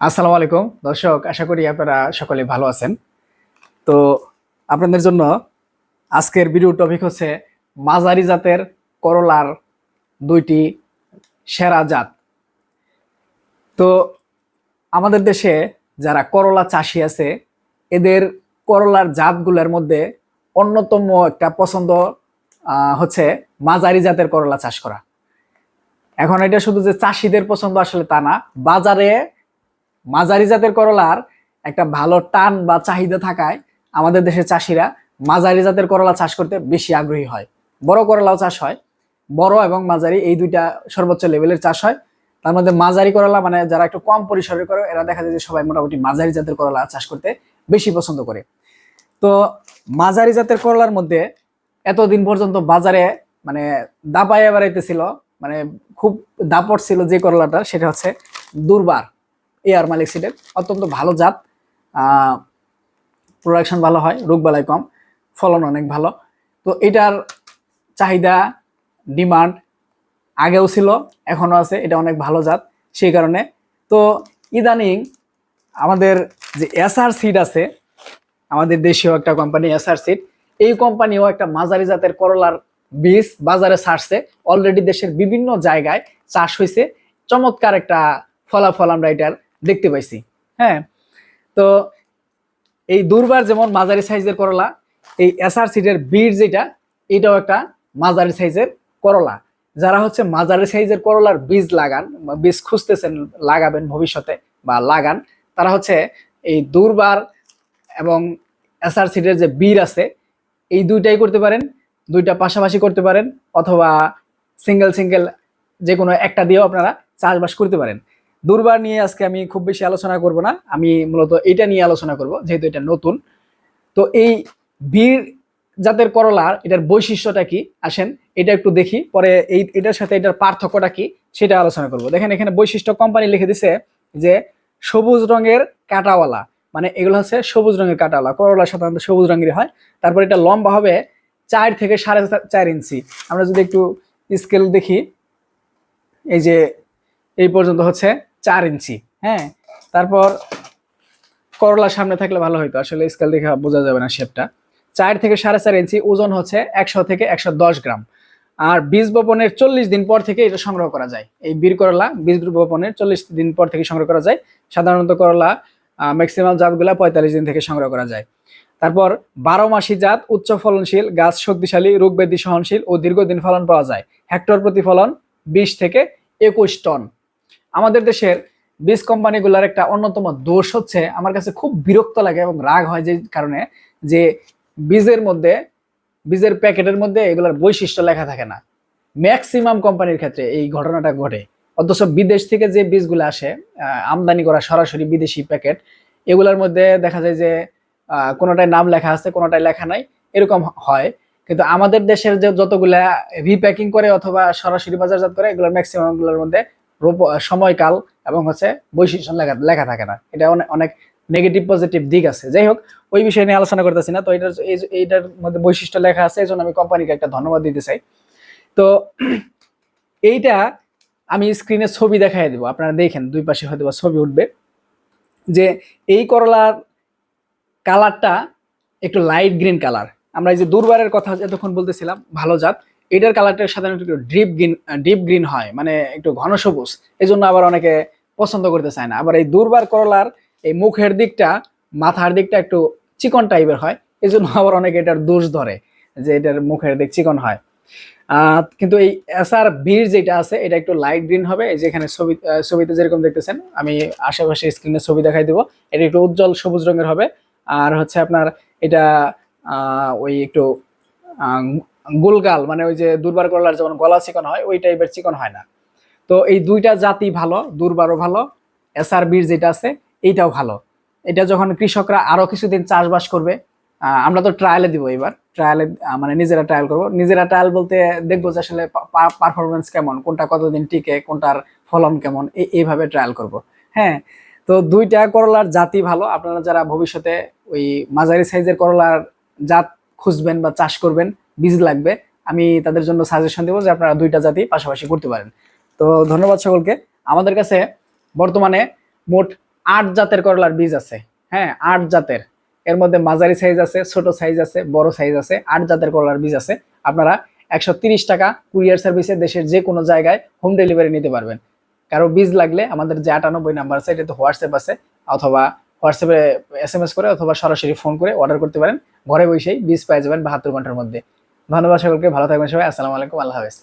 আসসালামু আলাইকুম। দর্শক, আশা করি আপনারা সকলে ভালো আছেন। তো আপনাদের জন্য আজকের ভিডিও টপিক হচ্ছে মাঝারি জাতের করলার দুইটি সেরা জাত। তো আমাদের দেশে যারা করলা চাষি আছে, এদের করলার জাতগুলোর মধ্যে অন্যতম একটা পছন্দ হচ্ছে মাঝারি জাতের করলা চাষ করা। এখন এটা শুধু যে চাষিদের পছন্দ আসলে তা না, বাজারে মাঝারি জাতের করলার একটা ভালো টান বা চাহিদা থাকায় আমাদের দেশের চাষিরা মাঝারি জাতের করলা চাষ করতে বেশি আগ্রহী হয়। বড় করলাও চাষ হয়, বড় এবং মাঝারি এই দুইটা সর্বোচ্চ লেভেলের চাষ হয়। তার মধ্যে মাঝারি করলা মানে যারা একটু কম পরিসরে করে, এরা দেখা যায় যে সবাই মোটামুটি মাঝারি জাতের করলা চাষ করতে বেশি পছন্দ করে। তো মাঝারি জাতের করলার মধ্যে এতদিন পর্যন্ত বাজারে মানে দাপাইয়া বেড়াইতেছিল মানে খুব দাপট ছিল যে করলাটা, সেটা হচ্ছে দুর্বার। এয়ার মালিক সিডের অত্যন্ত ভালো জাত। প্রোডাকশন ভালো হয়, রোগ রোগবালাই কম, ফলন অনেক ভালো। তো এটার চাহিদা ডিমান্ড আগেও ছিল, এখনও আছে, এটা অনেক ভালো জাত, সেই কারণে। তো ইদানিং আমাদের যে এসআর সিড আছে, আমাদের দেশীয় একটা কোম্পানি এসআর সিড এই কোম্পানিও একটা মাঝারি জাতের করলার বীজ বাজারে ছাড়ছে। অলরেডি দেশের বিভিন্ন জায়গায় চাষ হয়েছে চমৎকার একটা ফলাফল আমরা এটার দেখতে পাইছি হ্যাঁ? তো এই দুর্বার যেমন মাঝারি সাইজের করলা, এই এসআর সিডের বীজ যেটা, এটাও একটা মাঝারি সাইজের করলা। যারা হচ্ছে মাঝারি সাইজের করলার বীজ লাগান বীজ খুঁজতেছেন, লাগাবেন ভবিষ্যতে বা লাগান, তারা হচ্ছে এই দুর্বার এবং এসআর সিডের যে বীর আছে, এই দুইটাই করতে পারেন, দুইটা পাশাপাশি করতে পারেন, অথবা সিঙ্গেল সিঙ্গেল যে কোনো একটা দিয়েও আপনারা চাষবাস করতে পারেন। দুর্বার নিয়ে আজকে আমি খুব বেশি আলোচনা করব না। আমি মূলত এটা নিয়ে আলোচনা করব, যেহেতু এটা নতুন। তো এই বীর জাতের করলার এটার বৈশিষ্ট্যটা কি? আসেন, এটা একটু দেখি। পরে এই, এটার সাথে এটার পার্থক্যটা কি? সেটা আলোচনা করব। দেখেন, এখানে বৈশিষ্ট্য কোম্পানি লিখে দিছে যে সবুজ রঙের কাটাওয়ালা মানে এগুলো হচ্ছে সবুজ রঙের কাটাওয়ালা। করলা সাধারণত সবুজ রঙের হয়। তারপর এটা লম্বা হবে চার থেকে সাড়ে চার ইঞ্চি। আমরা যদি একটু স্কেল দেখি, এই যে এই পর্যন্ত হচ্ছে চার ইঞ্চি হ্যাঁ? তারপর করলা সামনে থাকলে ভালো হইতো, আসলে স্কেল দেখে বোঝা যাবে না শেপটা চার থেকে সাড়ে চার ইঞ্চি, ওজন হচ্ছে একশো থেকে একশো দশ গ্রাম। আর বীজ বপনের চল্লিশ দিন পর থেকে এটা সংগ্রহ করা যায়। এই বীর করলা, বীজ বপনের চল্লিশ দিন পর থেকে সংগ্রহ করা যায়। সাধারণত করলা ম্যাক্সিমাম জাতগুলা পঁয়তাল্লিশ দিন থেকে সংগ্রহ করা যায়। তারপর বারো মাসি জাত, উচ্চ ফলনশীল, গাছ শক্তিশালী রোগব্যাধি সহনশীল ও দীর্ঘদিন ফলন পাওয়া যায়। হেক্টর প্রতি ফলন বিশ থেকে একুশ টন। আমাদের দেশের বীজ কোম্পানিগুলোর একটা অন্যতম দোষ হচ্ছে, আমার কাছে খুব বিরক্ত লাগে এবং রাগ হয় যে কারণে, যে বীজের মধ্যে, বীজের প্যাকেটের মধ্যে এগুলোর বৈশিষ্ট্য লেখা থাকে না। ম্যাক্সিমাম কোম্পানির ক্ষেত্রে এই ঘটনাটা ঘটে। অথচ বিদেশ থেকে যে বীজগুলো আসে আমদানি করা সরাসরি বিদেশি প্যাকেট, এগুলোর মধ্যে দেখা যায় যে কোনোটায় নাম লেখা আছে, কোনোটায় লেখা নাই, এরকম হয়। কিন্তু আমাদের দেশের যে যতগুলা রিপ্যাকিং করে অথবা সরাসরি বাজারজাত করে, এগুলোর ম্যাক্সিমামগুলোর মধ্যে রূপ- সময়কাল এবং হচ্ছে বৈশিষ্ট্য লেখা লেখা থাকে না। এটা অনেক নেগেটিভ পজিটিভ দিক আছে। যাই হোক, ওই বিষয় নিয়ে আলোচনা করতেছি না। তো এটার এইটার মধ্যে বৈশিষ্ট্য লেখা আছে এই জন্য আমি কোম্পানিকে একটা ধন্যবাদ দিতে চাই। তো এইটা আমি স্ক্রিনে ছবি দেখাই দেবো। আপনারা দেখেন, দুই পাশে হয়তো ছবি উঠবে। যে এই করলার কালারটা একটু লাইট গ্রিন কালার আমরা এই যে দুর্বারের কথা এতক্ষণ বলতেছিলাম, ভালো জাত। এটার কালারটা সাধারণত একটু ডিপ গ্রিন ডিপ গ্রিন হয় মানে একটু ঘন সবুজ। এই জন্য আবার অনেকে পছন্দ করতে চায় না। আবার এই দুর্বার করলার এই মুখের দিকটা, মাথার দিকটা একটু চিকন টাইপের হয় এই জন্য আবার অনেকে এটার দোষ ধরে, যে এটার মুখের দিক চিকন হয়। কিন্তু এই এসআর বীর যেটা আছে, এটা একটু লাইট গ্রিন হবে। এই যে এখানে ছবি ছবিতে যেরকম দেখতেছেন, আমি আশেপাশে স্ক্রিনে ছবি দেখাই দিব। এটা একটু উজ্জ্বল সবুজ রঙের হবে। আর হচ্ছে আপনার এটা ওই একটু গোলগাল মানে ওই যে দুর্বার করলার যেমন গলা চিকন হয়, ওই টাইপের চিকন হয় না। তো এই দুইটা জাতি ভালো, দুর্বারও ভালো এসআর বীর যেটা আছে, এইটাও ভালো। এটা যখন কৃষকরা আরও কিছুদিন চাষবাস করবে আমরা তো ট্রায়ালে দিব এবার। ট্রায়ালে মানে নিজেরা ট্রায়াল করব। নিজেরা ট্রায়াল বলতে দেখব যে আসলে পারফরমেন্স কেমন, কোনটা কতদিন টিকে, কোনটার ফলন কেমন এইভাবে ট্রায়াল করব। হ্যাঁ তো দুইটা করলার জাতি ভালো। আপনারা যারা ভবিষ্যতে ওই মাঝারি সাইজের করলার জাত খুঁজবেন বা চাষ করবেন বীজ লাগবে, আমি তাদের জন্য সাজেশন দেবো যে আপনারা দুইটা জাতি পাশাপাশি করতে পারেন। তো ধন্যবাদ সকলকে। আমাদের কাছে বর্তমানে মোট আট জাতের করলার বীজ আছে। হ্যাঁ আট জাতের। এর মধ্যে মাঝারি সাইজ আছে, ছোট সাইজ আছে, বড় সাইজ আছে, আট জাতের করলার বীজ আছে। আপনারা একশো টাকা কুরিয়ার সার্ভিসে দেশের যে কোনো জায়গায় হোম ডেলিভারি নিতে পারবেন। কারও বীজ লাগলে আমাদের যে আটানব্বই নাম্বার আছে এটাতে হোয়াটসঅ্যাপ আছে, অথবা হোয়াটসঅ্যাপে এস এম এস করে অথবা সরাসরি ফোন করে অর্ডার করতে পারেন। ঘরে বসেই বীজ পেয়ে যাবেন বাহাত্তর ঘণ্টার মধ্যে। ধন্যবাদ সকলকে ভালো থাকবেন সবাই আসসালামু আলাইকুম আল্লাহ হাফেজ।